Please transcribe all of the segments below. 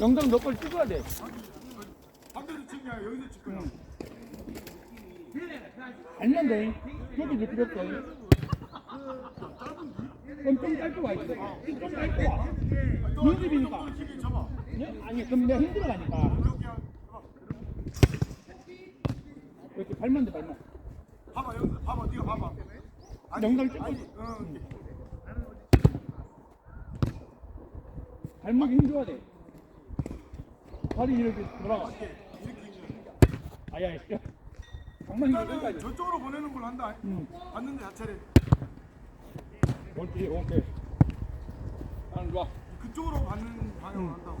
영상 몇 걸 찍어야 돼. 반대로 아니라 여기서 칠 거야. 알면 돼. 저기 이제 필요 없어. 그럼 좀 짧게 와 있어. 좀 짧게 와. 너 집이니까. 정도 길이 잡아. 예? 아니 그럼 내가 힘들어 가니까. 이렇게 발만 돼 발만. 봐봐 여기 봐봐 네가 봐봐. 영상 찍고 있- 응. 발목에 힘줘야 돼. 발이 이렇게 돌아가. 아야, 일단은 여기까지. 저쪽으로 보내는 걸 한다. 응. 봤는데 야채를 옳지, 오케이. 나는 좋아. 그쪽으로 받는 방향으로 한다고.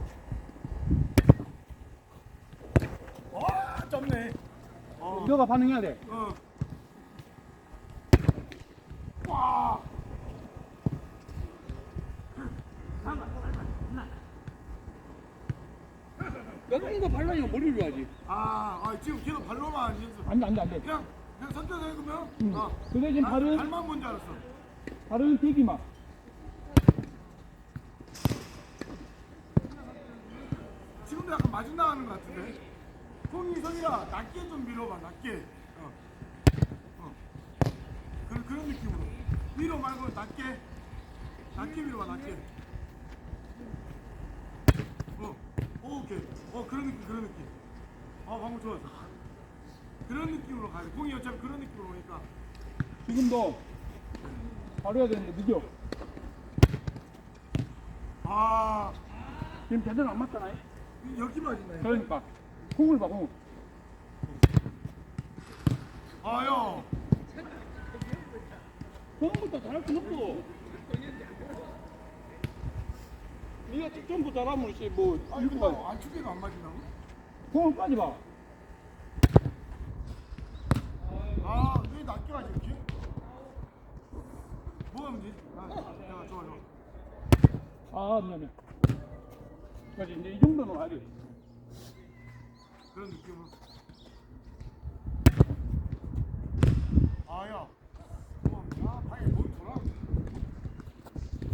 와, 좁네. 어. 너가 반응해야 돼. 어. 와. 여기가 발라니까 머리를 줘야지. 아, 아 지금 걔는 발로만 연습. 안 돼, 안 돼, 안 돼. 그냥 그냥 선택 해보면. 응. 어. 그 대신 발- 발은, 발만 뭔지 알았어. 발은 대기만. 지금도 약간 마중 나가는 것 같은데. 공이 성이라 낮게 좀 밀어봐, 낮게. 어. 어. 그, 그런 느낌으로. 위로 말고 낮게. 낮게 밀어봐, 낮게. 어. 오, 오케이. 어, 그런 느낌, 그런 느낌. 어, 방금 좋았어. 그런 느낌으로 가야 돼. 공이 어차피 그런 느낌으로 오니까. 지금도 바로 해야 되는데 늦어. 아, 지금 제대로 안 맞잖아요. 여기 맞네. 그러니까. 공을 봐, 공. 아, 형. 처음부터 잘할 수 없어. 네가 직전부터 잘하면 씨, 뭐, 아니, 이유가 근데 안축에도 안 맞는다고? 공을 빠지 봐. 아, 왜 낮게 가지 이렇게? 뭐가 문제지? 아, 야, 좋아, 좋아. 아, 미안해. 그렇지, 이제 이 정도는 와야 돼. 그런 느낌으로. 아, 야. 어, 아, 방에 뭘 돌아?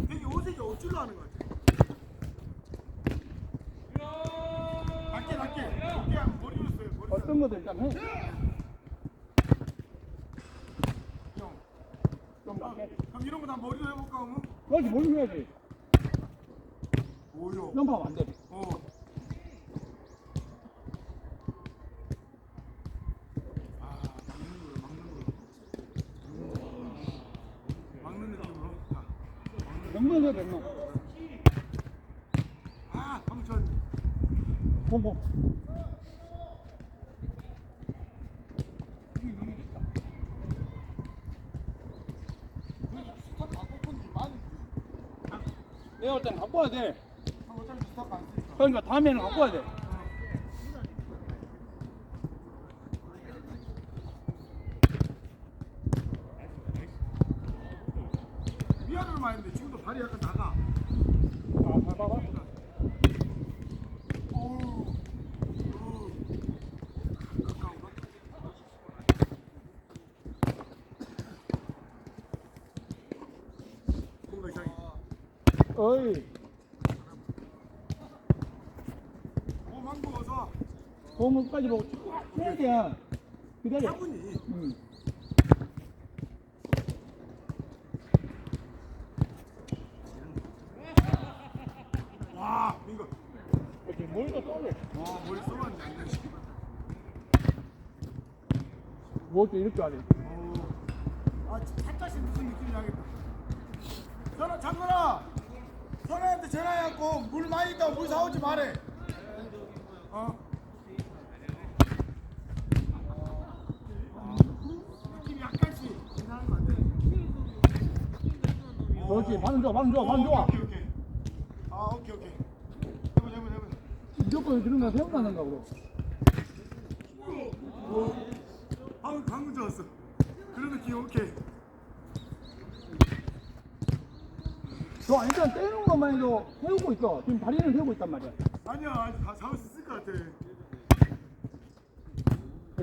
되게 어색해, 어찌로 하는 거같아. 낮게, 낮게. 높게 하면 머리로 머리로. 어떤 것도 일단 해. 형. 좀 낮게. 그럼 이런 거 다 머리로 해볼까, 그러면? 그렇지, 뭘 해야지. 오요. 점프하면 안 돼. 어. 아, 막는 거야, 막는 거야. 막는 느낌으로. 자. 명분 해야 돼, 명분. 아, 방천. 공, 공. 스탑 바꿔 폰지 많이. 내가 볼 때는 갖고 와야 돼. 그러니까 다음에는 갖고 와야 돼. 미안을 많이 했는데 지금도 발이 약간 나가. 아, 봐, 봐봐. 어우. 어우. 가까운가? 뭔가 이상해. 어이, 어, 망고 어서. 공까지 보고 쭉 해야 돼. 기다려. 응. 와, 민거. 이렇게 머리가 떠래. 와, 머리 되지. 뭐또 이렇게 하래. 어. 아, 살짝씩 무슨 느낌이 나겠다. 전화, 장근아! 선아한테 전화해갖고 물 많이 있다고 물 사오지 말해. 어? 아, 느낌이 약간씩 이상한 것 같아. 그렇지, 반응 좋아, 반응 좋아, 반응 좋아. 오케이, 오케이. 아, 오케이, 오케이. 해보자, 해보자, 해보자. 무조건 그런 거 생각난다, 그래. 방금, 방금 좋았어. 그런 느낌, 오케이. 저 일단 떼는 것만 해도 세우고 있어. 지금 다리는 세우고 있단 말이야. 아니야, 아직 다 잡을 수 있을 것 같아.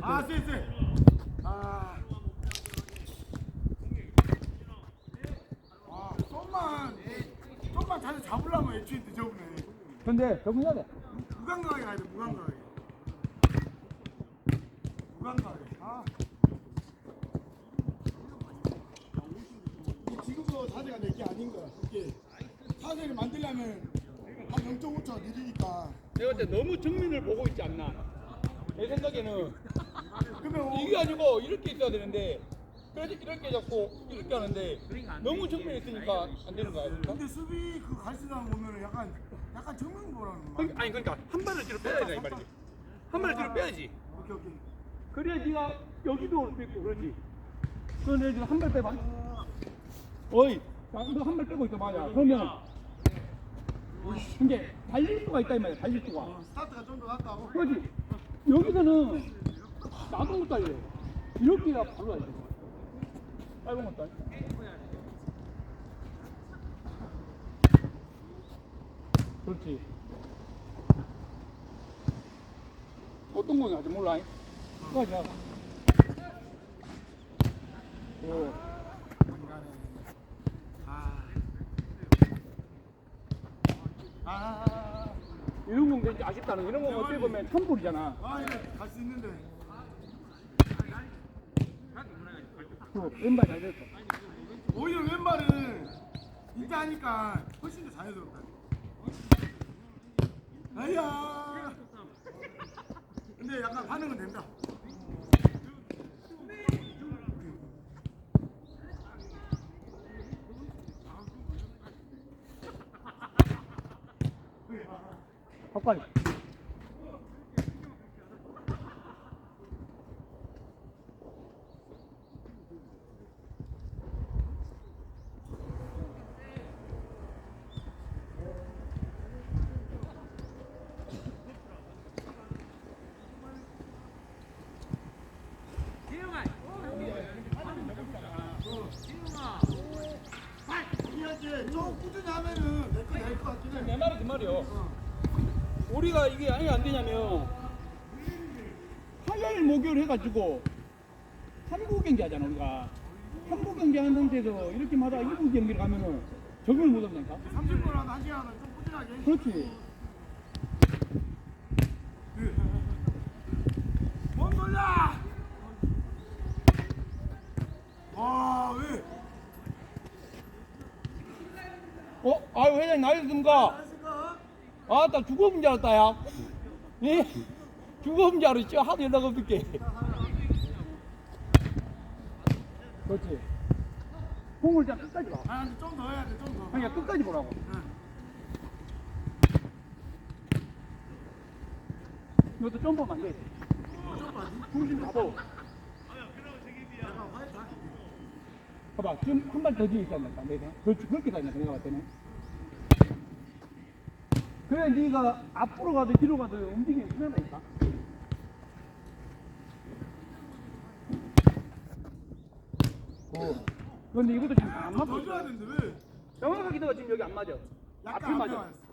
아, 쎄, 쎄. 아. 자세 애초에 늦어보네. 근데 적응해야 돼. 무감각하게 가야 돼, 무감각하게. 무감각하게. 아. 이 지금도 자세가 내게 아닌 거야. 이게 자세를 만들려면 한 0.5초 느리니까. 내가 볼때 너무 정면을 보고 있지 않나. 내 생각에는 그러면 어, 이게 아니고 이렇게 있어야 되는데 그래서 이렇게 잡고 이렇게 하는데 너무 정면에 있으니까 안 되는 거야. 근데 수비 그 갈수당 보면은 약간 약간 정면 보라는 거. 아니 그러니까 한 발을 뒤로 빼야 된다 이 말이지. 한 발을 뒤로 빼야지. 오케이 오케이. 그래야 네가 여기도 뺏고 그러지. 그런데 지금 한발 빼봐. 어이, 너한 발 빼고 있어 봐야. 그러면 이게 달릴 수가 있다 이 말이야. 달릴 수가. 어, 스타트가 좀 더 낫다고. 그렇지. 여기서는 나도 못 달려. 이렇게 가 바로 가야 아니야. 그렇지. 어떤 거는 아직 몰라. 그거. 오. 간간해. 아. 아. 이런 건 아쉽다는 거. 이런 건 어떻게 보면 참골이잖아. 아 이거 갈수 있는데. 그 왼발 잘 됐어. 오히려 왼발은 이제 하니까 훨씬 더 자연스럽다. 아야. 근데 약간 반응은 된다. 가까이. 이게 좀 꾸준히 하면은 내거낼것 같긴 해. 내 말이 그 말이요. 우리가 되냐면 화요일 목요일 해가지고 3부 경기 하잖아 우리가 3부 경기 하는 상태에서 이렇게 하다가 2부 경기를 가면은 적응을 못 한다니까 30분 하나 1시간은 좀 꾸준하게. 그렇지 몸 돌려! 와, 왜? 어? 아유 회장님 나이스 습니까? 안녕하십니까? 아나 죽어본 줄 알았다 야 예? 죽어본 줄 알았지 하도 연락 없을게 그렇지 공을 자 끝까지 봐 아, 근데 좀더 해야 돼, 좀 더. 그러니까 끝까지 보라고 응. 이것도 좀 많이? 중심 잡아. 봐봐 지금 한 발 더 뒤에 있었다 내가 그렇지 그렇게 다녀 내가 때는 그래 네가 앞으로 가도 뒤로 가도 움직임이 편하다니까 어. 근데 이것도 지금 안 맞고 더 있어 줘야 되는데, 왜? 정확하게 너가 지금 여기 안 맞아 앞이 약간 앞에 맞아 맞았어.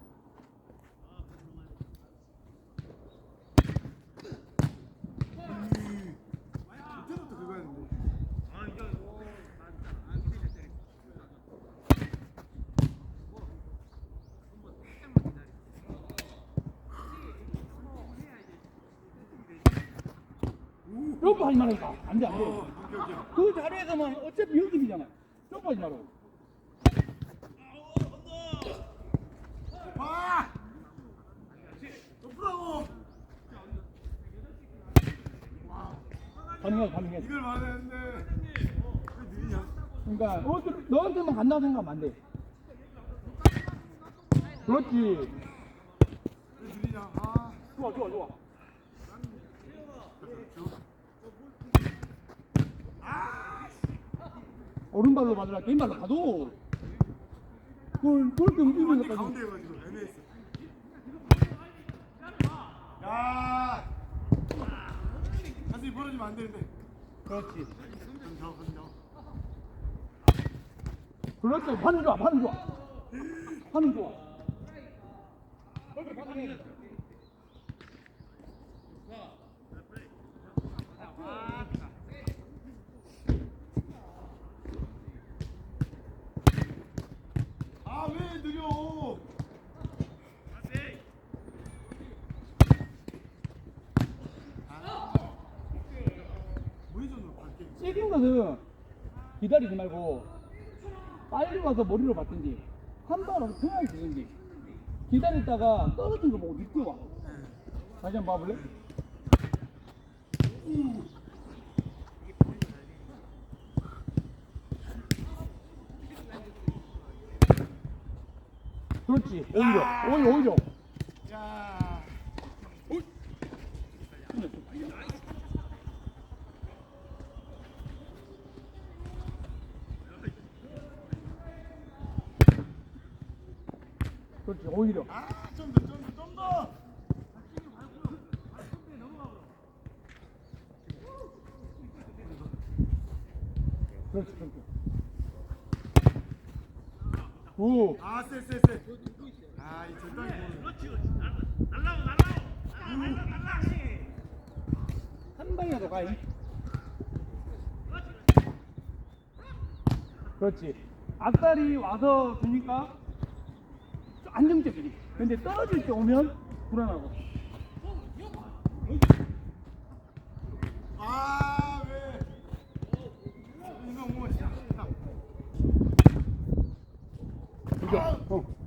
음, 밑에부터 그거 했는데. 점프하지 안돼 안돼 어, 오케이, 오케이. 그 자리에서만 어차피 연습이잖아 점프하지 말라고! 높으라고! 가능해 가능해 이걸. 왜 느리냐? 그러니까 어, 너한테만 간다고 생각하면 안 돼 그렇지 왜 느리냐? 아. 좋아 좋아 좋아 오른발로 받으라 왼발로 가도 그렇게 움직이는 완전 것까지 가운데 가지고 애매했어. 야. 자세히 벌어지면 안 되는데. 그렇지 좀 더, 좀 더. 그렇지 반응 좋아 반응 좋아 반응 좋아 아, 아 왜 느려? 아, 우회전으로 갈게. 세긴 기다리지 말고 빨리 와서 머리로 받든지 한번 와서 편하게 주든지 기다렸다가 떨어진 거 보고 늦게 와. 다시 한번 봐볼래? 그렇지. 오히려, 오히려, 오히려. 야. 그렇지, 오히려. 아, 좀 더, 좀 더, 좀 더. 그렇지, 그렇지. 오, 아, 쎄, 쎄, 쎄. 아, 이 적당히 보는. 한 방이라도 가이. 그렇지. 악살이 와서 주니까 좀 안정적이지. 근데 떨어질 때 오면 불안하고. 아, 왜? 이거 뭐 진짜. 그죠? 어.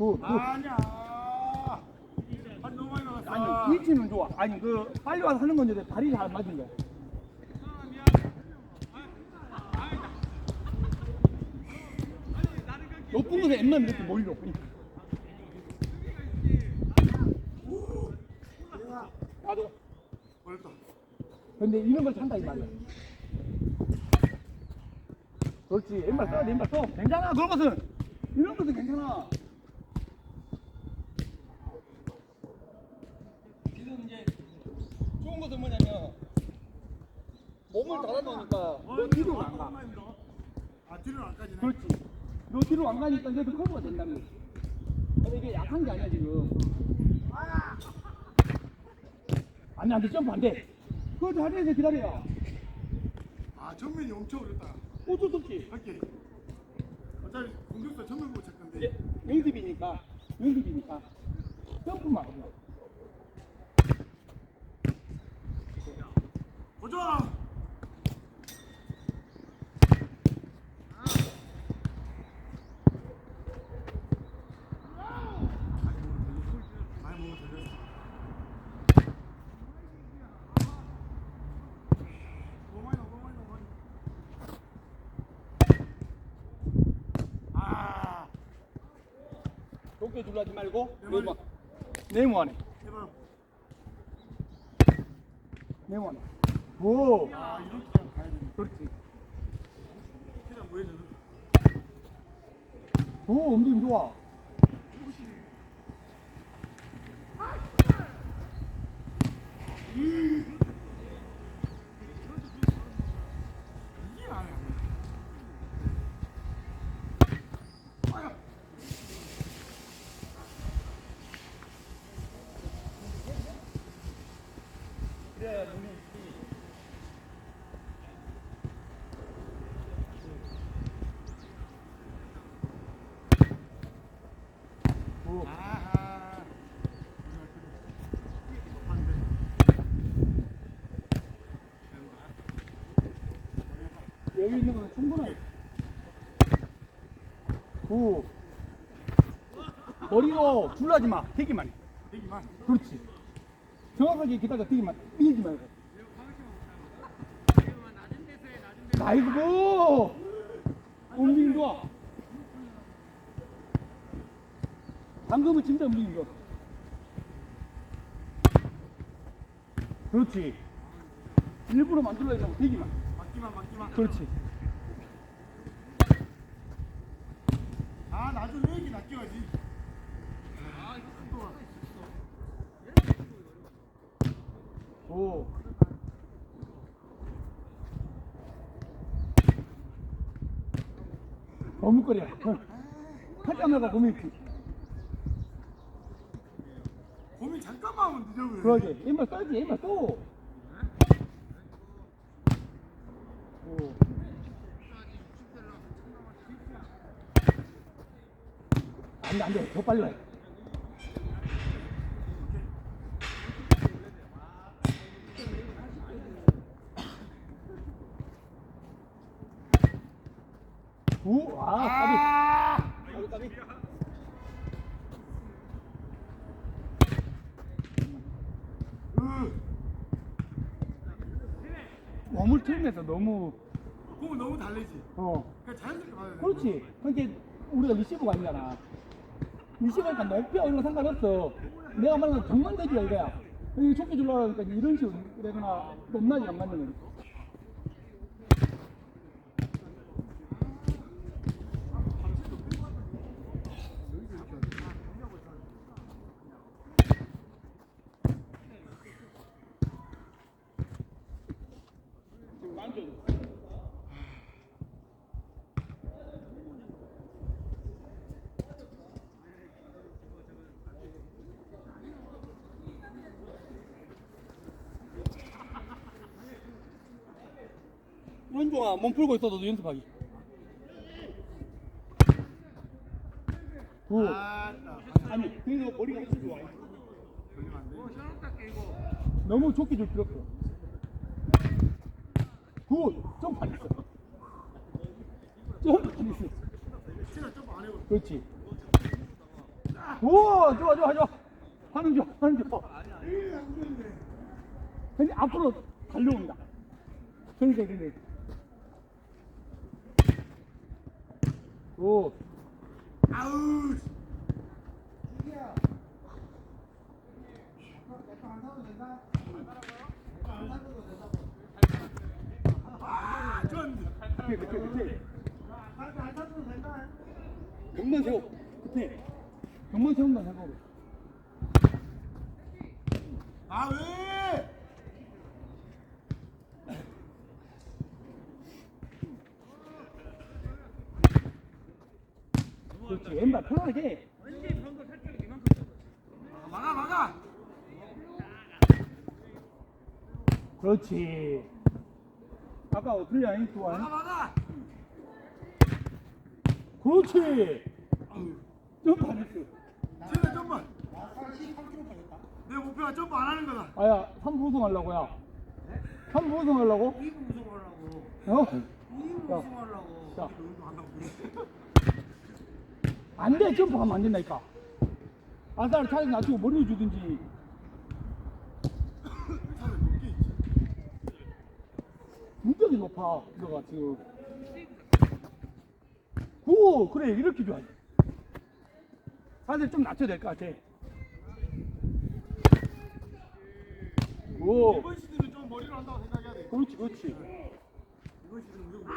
굿, 굿. 아니야. 한 너무 많이 나갔어. 아니, 위치는 좋아. 아니, 그, 빨리 와서 하는 건데 다리 잘 맞은 거야. 높은 곳에 엠만 이렇게 몰려. 나도. 어렵다. 근데 이런 걸 찬다 이 말이야. 그렇지. 왼발 써, 왼발 써. 괜찮아. 그런 것은 이런 것은 괜찮아. 지금 이제 좋은 것은 뭐냐면 몸을 달아놓으니까 너 뒤로 안 가. 아, 뒤로 안 가지네. 그렇지. 너 뒤로 안 가니까 이제 커브가 된다는 거지. 근데 이게 약한 게 아니야 지금. 안 돼, 안 돼, 점프 안 돼. 그 자리에서 기다려. 아, 전면이 엄청 어렵다. 어쩔 수 없지. 할게. 어차피 공격수 전면 보고 찰 건데. 이제 연습이니까, 연습이니까 점프만 하고. 보자. 많이 먹으면 되겠어. 너무 많이 넣어, 너무 많이 넣어, 너무 많이 넣어. 아, 둘러하지 말고 네모, 네모 안에. 네모 안에. 오. 그렇지. 뭐? 오, 움직임 좋아. 이게 안 해. 아야. 오, 아하. 안 돼. 여기 있는 거는 충분해. 오, 머리로 둘러하지 마. 대기만 해. 되기만. 그렇지. 정확하게 기다려 뛰기만 밀지 말고. 아이고, 움직임 좋아. 방금은 진짜 움직임 좋아. 그렇지. 일부러 하면 되기만. 맞기만 맞기만. 그렇지. 아 나도 왜 이렇게 낚여야지. 아 이거 또 오. 거뭇거려. 하자마자 고민 피. 고민 잠깐만 하면 늦어. 그러지. 왼발 써야지. 왼발 써. 오. 안 돼, 안 돼. 더 빨리 와. 오, 아, 까비. 아! 까비, 까비. 으, 몸을 틀면서 너무, 공을 너무 달래지. 어. 그냥 자연스럽게 가야 돼. 그렇지. 그러니까 우리가 리시브가 아니잖아. 리시브니까 높이와 이런 거 상관없어. 내가 말하는 정면 대기야 이거야. 여기 좁게 하니까 이런 식으로 그러거나 높낮이 안 맞는 거지. 원종아 몸 풀고 있어도 연습하기. 굿. 아따. 아니 그래도 머리가 있어 좋아. 너무 좁게 줄 필요 없어. 굿. 점프 안 했어. 점프 안 했어. 그렇지. 오 좋아 좋아 좋아. 하는 좋아 하는 좋아. 근데 앞으로 달려온다. 그러니까 그래. 오. 아우. 아, 좋았는데. 그때 그때 그때. 병만 세워. 그때. 병만 세운다 생각으로. 아, 왜? 그렇지. 왼발 편하게. 막아, 막아. 그렇지. 아까 어플이 아니 좋아. 막아. 그렇지. 점프 안 했어. 제가 점프. 내 목표가 점프 안 하는 거다. 아야, 3부 우승 하려고 야. 3부 우승 하려고? 2부 우승 하려고. 어? 2부 야. 우승 하려고. 자. 우리 운동 한다고 그래. 안 돼, 점프하면 안 된다니까. 아싸를 차라리 놔두고 머리를 주든지. 무적이 높아, 너가 지금. 오, 그래, 이렇게 좋아해. 사실 좀 낮춰야 될 것 같아. 오, 이번 시즌은 좀 머리로 한다고 생각해야 돼. 그렇지, 그렇지. 이번 시즌은 무조건.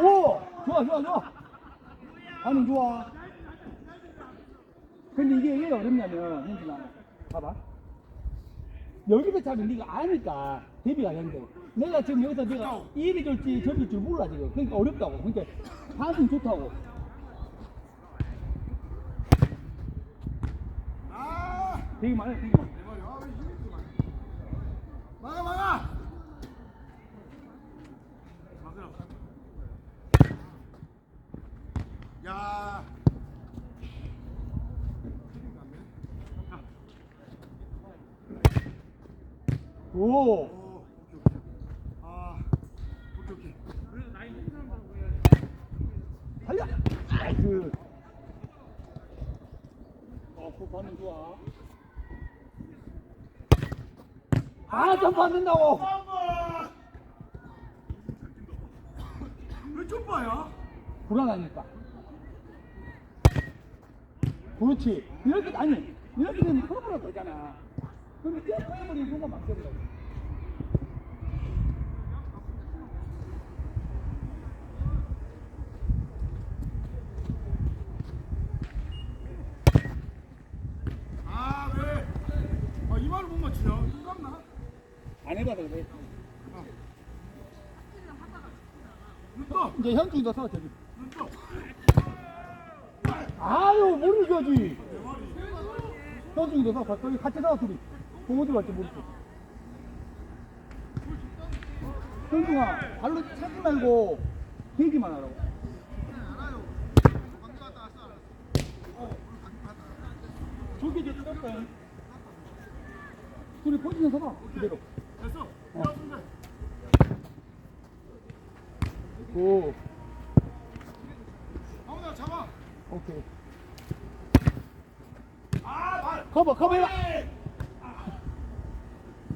오, 좋아, 좋아, 좋아. 반응 좋아. 근데 이게 왜 어렵냐면, 현진아, 봐봐. 여기서 차를 네가 아니까 대비가 안 돼. 내가 지금 여기서 네가 이리 줄지 저리 줄지 몰라 지금. 그러니까 어렵다고. 그러니까 반응 좋다고. 아, 되게 많아, 되게 아, 많아? 막아, 막아. 막으라. 야. 오, 오, 오케이, 오케이. 아, 오케이, 오케이. 달려. 나이스. 어, 그 반응 좋아. 아, 점프 안 된다고. 잠깐만. 왜 점프야? 불안하니까. 그렇지. 이렇게, 아니, 이렇게 되면 허브가 되잖아. 근데 뛰어버리는 순간 막혀버려. 아, 왜? 아, 이 말을 못 맞추냐? 눈 감나? 안 해봐서 그래. 눈 떠! 이제 더 서, 저기. 눈 떠! 아유, 머리 줘야지. 현중이 돼서 가까이 같이 나와 둘이 공 어디 갈지 모르겠어 현중아 발로 차지 말고 대기만 하라고 저기 이제 뜨겁다 둘이 포지션 서봐 그대로 됐어. 어. 오 아무나 잡아. 오케이. 커버 커버 해봐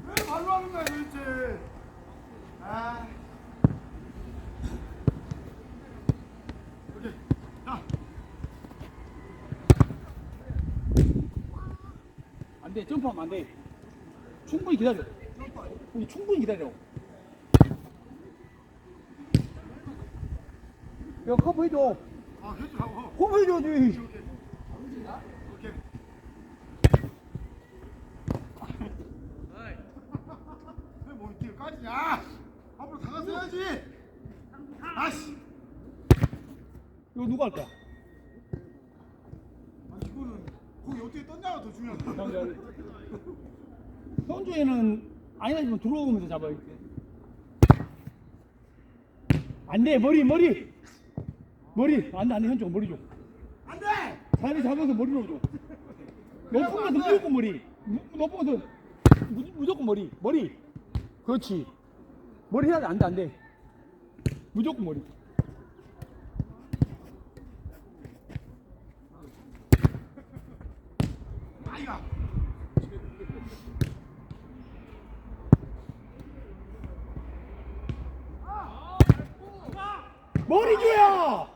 왜 발로 하는 거야 도대체? 아. 오케이. 자. 안돼 점프하면 안돼 충분히 기다려 우리 충분히 기다려 야 커버 해줘 아, 해주라고. 커버 해줘야지 오케이. 왜뭐 이렇게 까지냐? 앞으로 다가서야지. 아씨. 이거 누가 할 거야? 아, 이거는 거기 어떻게 떴냐가 더 중요하다. 현주에는 아니라지만 들어오면서 잡아야 돼. 안돼 머리 머리. 머리. 안돼 안돼 현주 머리 줘. 안 돼. 자리 잡아서 머리로 줘. 높은 것은 무조건 머리. 무- 높은 것은 무, 무조건 머리. 머리. 그렇지. 머리 해야 돼 안돼 안돼. 무조건 머리 아이가. 머리 줘야.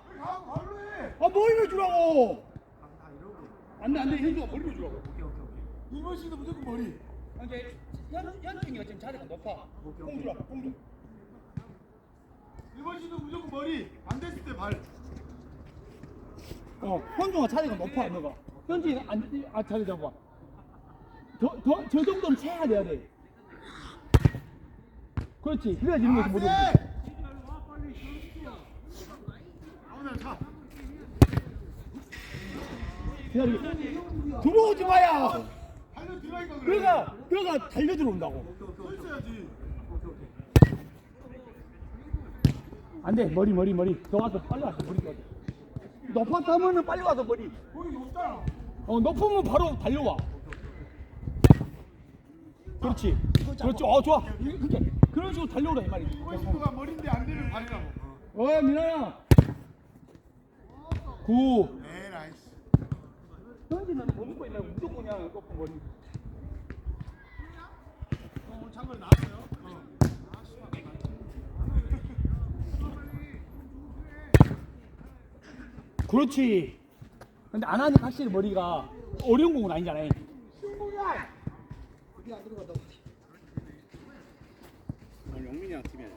아 머리를 주라고 아, 이러고. 안 돼 안 돼 현주가 머리를 주라고 오케이, 오케이, 오케이. 이번 씨도 무조건 머리. 이제 현 현중이가 지금 자리가 높아 공 주라 공 줘. 이번 씨도 무조건 머리. 안 됐을 때 발. 어, 현중아 자리가 높아, 너가. 현중이 안, 아, 자리 잡아. 더, 더, 저 정도는 채야 돼야 돼. 그렇지. 그래야지 이런 거지 안못 돼. 오지. 아무나 자. 기다리. 들어오지 마야. 그러가, 그러가 달려 들어온다고. 안 돼. 머리, 머리, 머리. 더 와서 빨리 와서 머리 와서. 높았다면은 빨리 와서 머리. 어, 높으면 바로 달려와. 그렇지. 그렇지. 어, 좋아. 이렇게. 그런 식으로 달려오라, 이 말이지. 머리인데 안 되면 발이라고. 어, 민아야. 구. 못 먹고 있나 무조건 그냥 머리. 어, 오늘 장관 나왔어요? 어. 그렇지. 근데 안 하니까 확실히 머리가 어려운 공은 아니잖아요. 오늘 영민이랑 팀이야.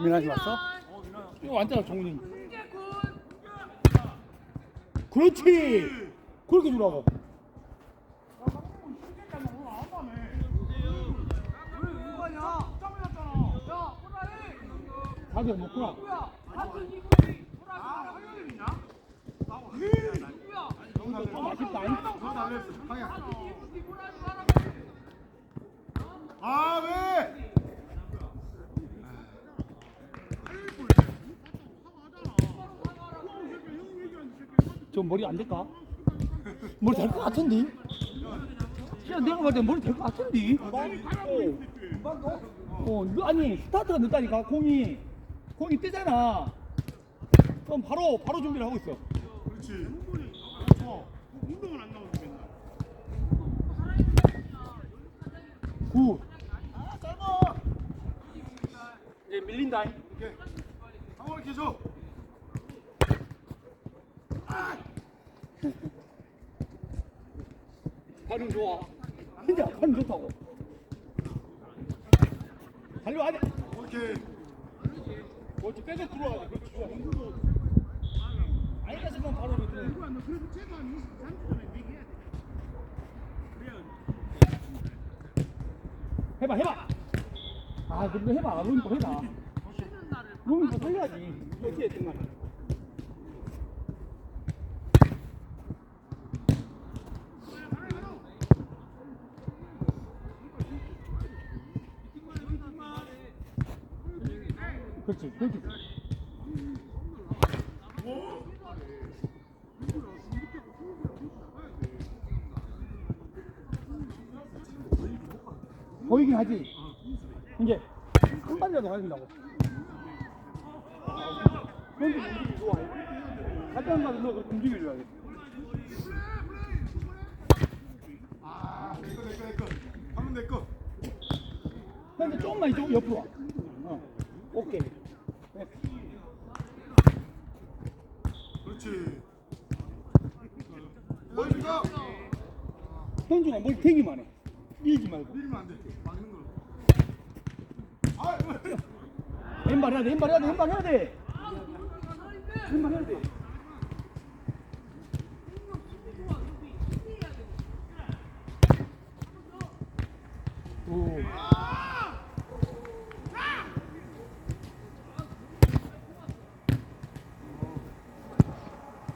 민아지 왔어? 어, 미나. 이거 왔잖아, 정훈이. 그렇지. 그렇게 주라고. 자기가 먹구나. 아, 왜? 저 머리 안 될까? 머리 될것 같은데? 야, 내가 봤을 때 머리 될것 같은데? 어. 어, 너, 아니, 스타트가 늦다니까, 공이. 공이 뜨잖아. 그럼 바로, 바로 준비를 하고 있어. 그렇지. 좋아. 운동은 안 나오고 맨날. 굿. 아, 짧아. 이제 밀린다. 오케이. 한번 이렇게 줘. 발음 좋아. 진짜 발음 좋다고. 달려, 안 돼. 오케이. 그렇지, 빼서 들어와야 돼. 그렇지, 좋아. 아니다 싶으면 바로 이렇게 들어. 너 그래도 최소한 23주 전에 얘기해야 돼. 그래야 해봐, 해봐. 아, 그거 해봐. 룸도 해봐. 룸도 살려야지. 어떻게 정말. 그렇 보이긴 하지 이제 한 발이라도 가야 된다고 그런데 좋아 갈때 가도 너 그렇게 움직여줘야 돼 아, 내꺼, 내꺼, 내꺼. 하면 내꺼. 근데 조금만 이쪽 옆으로 와 어. 오케이 네. 그렇지. 멋있다. 현준아 뭘 대기만 해 밀지 말고 밀면 안 돼. 왼발 해야 돼 왼발 해야 돼 왼발 해야 돼 왼발 해야 돼 오.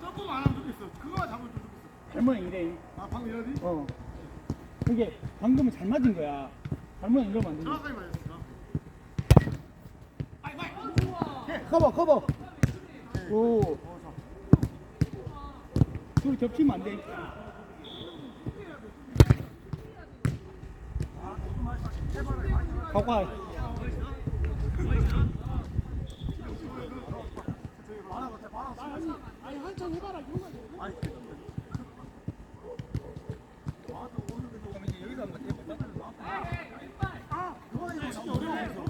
조금 안 하면 좋겠어. 그거만 잡으면 좋겠어. 할머니 이래 아, 방금 이러지? 어 이게 방금은 잘 맞은 거야 할머니 이러면 안 돼. 정확하게 말했어. 커버 커버. 오. 둘이 겹치면 안돼. 가과 아니 한참 해봐라 이런 거 아, 그거는 이거 진짜 어려워.